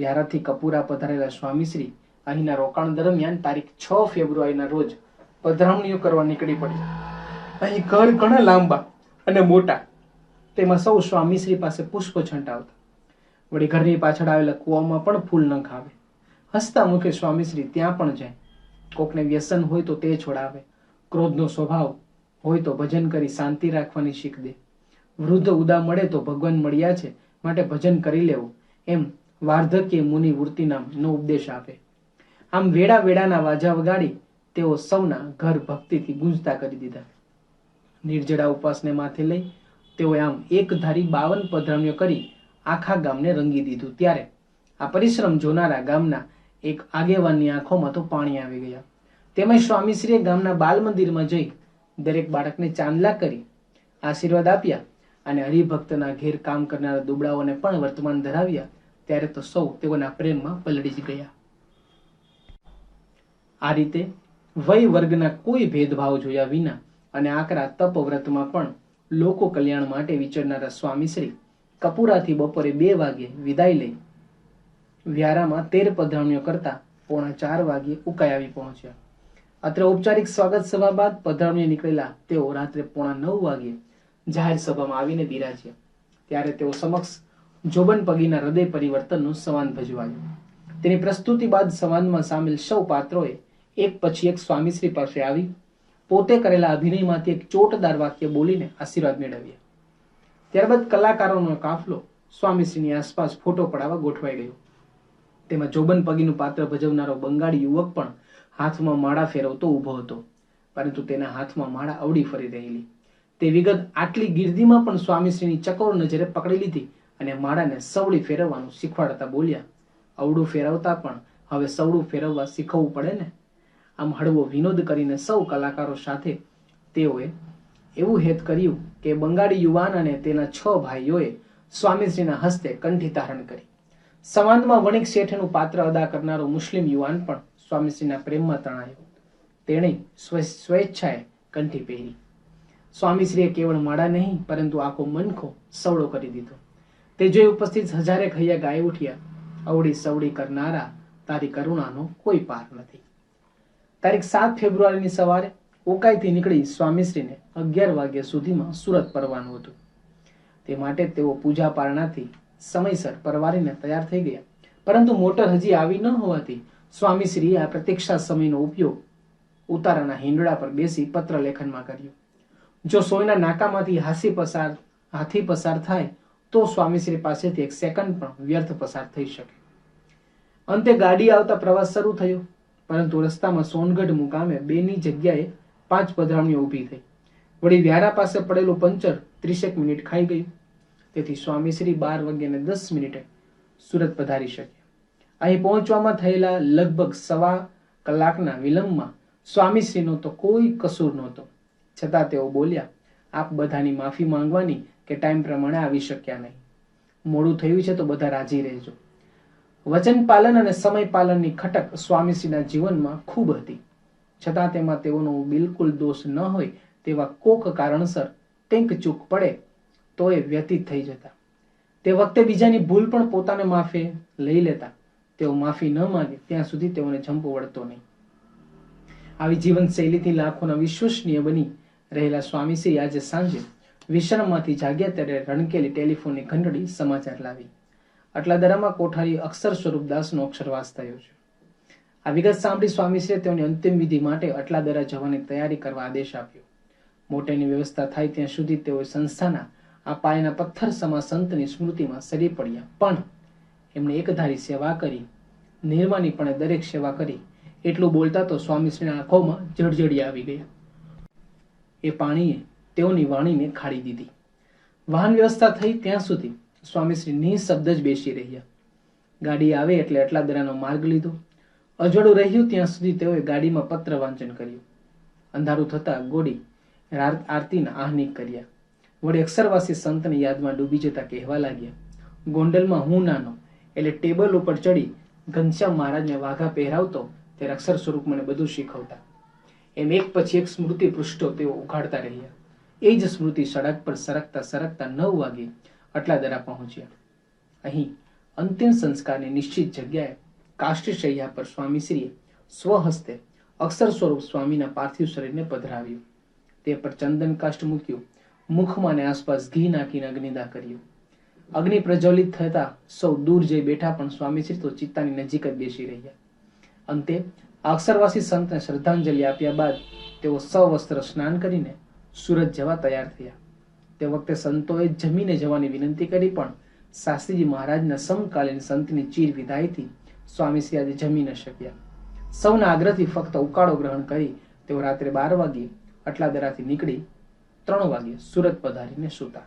વ્યારાથી કપૂરા પધારેલા સ્વામીશ્રી અહીંના રોકાણ દરમિયાન તારીખ છ ફેબ્રુઆરીના રોજ પધરામણીઓ કરવા નીકળી પડી અહીં ઘર ઘણા લાંબા અને મોટા. તેમાં સૌ સ્વામીશ્રી પાસે પુષ્પ છંટાવતા. વળી ઘરની પાછળ આવેલા કૂવામાં પણ ફૂલ ન ખાવે હસતા મુખે સ્વામીશ્રી ત્યાં પણ જાય. કોકને વ્યસન હોય તો તે છોડાવે. ક્રોધનો સ્વભાવ હોય તો ભજન કરી શાંતિ રાખવાની શીખ દે. વૃદ્ધ ઉદા મળે તો ભગવાન મળ્યા છે, માટે ભજન કરી લેવું. એમ વાર્ધક્ય મુનિ વૃત્તિ નામનો ઉપદેશ આપે. આમ વેડા વેડાના વાજા વગાડી તેઓ સૌના ઘર ભક્તિથી ગુંજતા કરી દીધા. નિર્જળા ઉપવાસને માથે લઈ તેઓએ આમ એક ધારી બાવન પધરામણીઓ કરી આખા ગામને રંગી દીધું. ત્યારે આ પરિશ્રમ જોનારા ગામના એક આગેવાનની આંખોમાં તો પાણી આવી ગયા. તેમજ સ્વામીશ્રીએ ગામના બાલ મંદિરમાં જઈ દરેક બાળકને ચાંદલા કરી, આશીર્વાદ આપ્યા અને હરિભક્તના ઘેર કામ કરનારા દુબળાઓને પણ વર્તમાન ધરાવ્યા. ત્યારે તો સૌ તેઓના પ્રેમમાં પલળી જ ગયા. આ રીતે વય વર્ગના કોઈ ભેદભાવ જોયા વિના અને આકરા તપવ્રતમાં પણ લોકો કલ્યાણ માટે વિચરનારા સ્વામીશ્રી કપૂરાથી બપોરે બે વાગે વિદાય લઈ વ્યારામાં તેર પધરામણીઓ કરતા પોણા ચાર વાગે ઉકાઈ આવી પહોંચ્યા. અત્રે ઔપચારિક સ્વાગત સભા બાદ પધરામણીએ નીકળેલા તેઓ રાત્રે પોણા નવ વાગે જાહેર સભામાં આવીને બિરાજ્યા. ત્યારે તેઓ સમક્ષ જોબન પગીના હૃદય પરિવર્તનનું સંવાદ ભજવાયું. તેની પ્રસ્તુતિ બાદ સંવાદમાં સામેલ સૌ પાત્રોએ એક પછી એક સ્વામીશ્રી પાસે આવી, પોતે કરેલા અભિનયમાંથી એક ચોટદાર વાક્ય બોલીને આશીર્વાદ મેળવ્યા. ત્યારબાદ કલાકારોનો કાફલો સ્વામીશ્રીની આસપાસ ફોટો પડાવવા ગોઠવાઈ ગયો. તેમાં જોબન પગીનું પાત્ર ભજવનારો બંગાળી યુવક પણ હાથમાં માળા ફેરવતો ઊભો હતો, પરંતુ તેના હાથમાં માળા અવડી ફરી રહેલી. તે વિગત આટલી ગીર્દીમાં પણ સ્વામીશ્રીની ચકોર નજરે પકડી લીધી અને માળાને સવડી ફેરવવાનું શીખવાડતા બોલ્યા અવડું ફેરવતા પણ હવે સવડું ફેરવવા શીખવવું પડે ને? આમ હળવો વિનોદ કરીને સૌ કલાકારો સાથે તેઓએ એવું હેત કર્યું કે બંગાળી યુવાન અને તેના છ ભાઈઓએ સ્વામીશ્રીના હસ્તે કંઠી ધારણ કરી. સંવાદમાં વણિક શેઠનું પાત્ર અદા કરનારો મુસ્લિમ યુવાન પણ સ્વામીશ્રીના પ્રેમમાં તણાયો. તેણે સ્વ- સ્વેચ્છાએ કંઠી પહેરી. સ્વામીશ્રીએ કેવળ માળા નહીં, પરંતુ આખો મનખો સવડો કરી દીધો. તે જોઈ ઉપસ્થિત હજારે ખૈયા ગાઈ ઉઠ્યા. અવળી સવડી કરનારા તારી કરુણાનો કોઈ પાર નથી. તારીખ સાત ફેબ્રુઆરીની સવારે ઓકાઈથી નીકળી સ્વામીશ્રીને અગિયાર વાગ્યા સુધીમાં સુરત પરવાનું હતું. તે માટે તેઓ પૂજા પારણાથી સમયસર પરવારીને તૈયાર થઈ ગયા. પરંતુ મોટર હજી આવી ન હોવાથી સ્વામીશ્રીએ આ પ્રતીક્ષા સમયનો ઉપયોગ ઉતારાના હિંડળા પર બેસી પત્ર લેખનમાં કર્યો. જો સોયના નાકામાંથી હાસી પસાર હાથી પસાર થાય તો સ્વામીશ્રી પાસેથી એક સેકન્ડ પણ વ્યર્થ પસાર થઈ શકે. અંતે ગાડી આવતા પ્રવાસ શરૂ થયો, પરંતુ રસ્તામાં સોનગઢ મુકામે બેની જગ્યાએ પાંચ પધરામણીઓ ઊભી થઈ. વળી વ્યારા પાસે પડેલું પંચર ત્રીસેક મિનિટ ખાઈ ગયું. તેથી સ્વામીશ્રી બાર વાગ્યાને દસ મિનિટે સુરત પધારી શક્યા. અહીં પહોંચવામાં થયેલા લગભગ સવા કલાકના વિલંબમાં સ્વામીશ્રીનો તો કોઈ કસૂર નહોતો. છતાં તેઓ બોલ્યા, આપ બધાની માફી માંગવાની કે ટાઈમ પ્રમાણે આવી શક્યા નહીં. મોડું થયું છે તો બધા રાજી રહેજો. વચન પાલન અને સમય પાલનની ખટક સ્વામીશ્રીના જીવનમાં ખૂબ હતી. છતાં તેમાં તેઓનો બિલકુલ દોષ ન હોય તેવા કોક કારણસર કંઈક ચૂક પડે તો એ વ્યતીત થઈ જતા. તે વખતે બીજાની ભૂલ પણ પોતાને માફે લઈ લેતા. તેઓ માફી ન માગે, ત્યાં સુધી તેઓને જંપ વળતો નહીં. આવી જીવનશૈલીથી લાખોના વિશ્વસનીય બની રહેલા સ્વામીશ્રી આજે સાંજે વિશ્રામમાંથી જાગ્યા ત્યારે રણકેલી ટેલિફોનની ઘંટડી સમાચાર લાવી. આટલા દરામાં કોઠારી અક્ષર સ્વરૂપ દાસનો અક્ષરવાસ થયો છે. આ વિગત સાંભળી સ્વામીશ્રીએ તેઓની અંતિમ વિધિ માટે અટલા દરા જવાની તૈયારી કરવા આદેશ આપ્યો. મોટેની વ્યવસ્થા થાય ત્યાં સુધી તેઓ સંસ્થાના આ પાયાના પથ્થર સમા સંતની સ્મૃતિમાં સરી પડ્યા. પણ એમણે એકધારી સેવા કરી. નિર્માનીપણે દરેક સેવા કરી. એટલું બોલતા તો સ્વામીશ્રીના આંખોમાં જળજળી આવી ગયા એ પાણીએ તેઓની વાણીને ખાડી દીધી. વાહન વ્યવસ્થા થઈ ત્યાં સુધી સ્વામીશ્રી નિઃશબ્દ જ બેસી રહ્યા. ગાડી આવે એટલે એટલા દરાનો માર્ગ લીધો. અજોડું રહ્યું ત્યાં સુધી તેઓએ ગાડીમાં પત્ર વાંચન કર્યું. અંધારું થતા ગોડી રાત આરતીના આહ્નિક કર્યા. વળી અક્ષરવાસી સંતની યાદમાં ડૂબી જતા કહેવા લાગ્યા, ગોંડલમાં હું નાનો, એટલે ટેબલ ઉપર ચડી ઘનશ્યામ મહારાજને વાઘા પહેરાવતો ત્યારે અક્ષર સ્વરૂપ મને બધું શીખવતા. એમ એક પછી એક સ્મૃતિ પૃષ્ઠો તેઓ ઉઘાડતા રહ્યા. એ જ સ્મૃતિ સડક પર સરકતા સરકતા નવ વાગે આટલા દરા પહોંચ્યા. અહીં અંતિમ સંસ્કારની નિશ્ચિત જગ્યાએ કાષ્ટશૈયા પર સ્વામીશ્રીએ સ્વહસ્તે અક્ષર સ્વરૂપ સ્વામીના પાર્થિવ શરીરને પધરાવ્યું. તે પર ચંદન કાષ્ટ મૂક્યું, મુખમાં ને આસપાસ ઘી નાખીને અગ્નિદા કર્યું. અગ્નિ પ્રજ્વલિત થતા સૌ દૂર જઈ બેઠા પણ સ્વામીશ્રી તો ચિત્તાની નજીક જ બેસી રહ્યા. અંતે અક્ષરવાસી સંતને શ્રદ્ધાંજલિ આપ્યા બાદ તેઓ સવસ્ત્ર સ્નાન કરીને સુરત જવા તૈયાર થયા. તે વખતે સંતોએ જમીને જવાની વિનંતી કરી પણ શાસ્ત્રીજી મહારાજના સમકાલીન સંતની ચીર વિદાયથી સ્વામીશ્રી આજે જમી ન શક્યા. સૌના આગ્રહથી ફક્ત ઉકાળો ગ્રહણ કરી તેઓ રાત્રે બાર વાગ્યે અટલાદરાથી નીકળી ત્રણ વાગ્યે સુરત પધારીને સૂતા.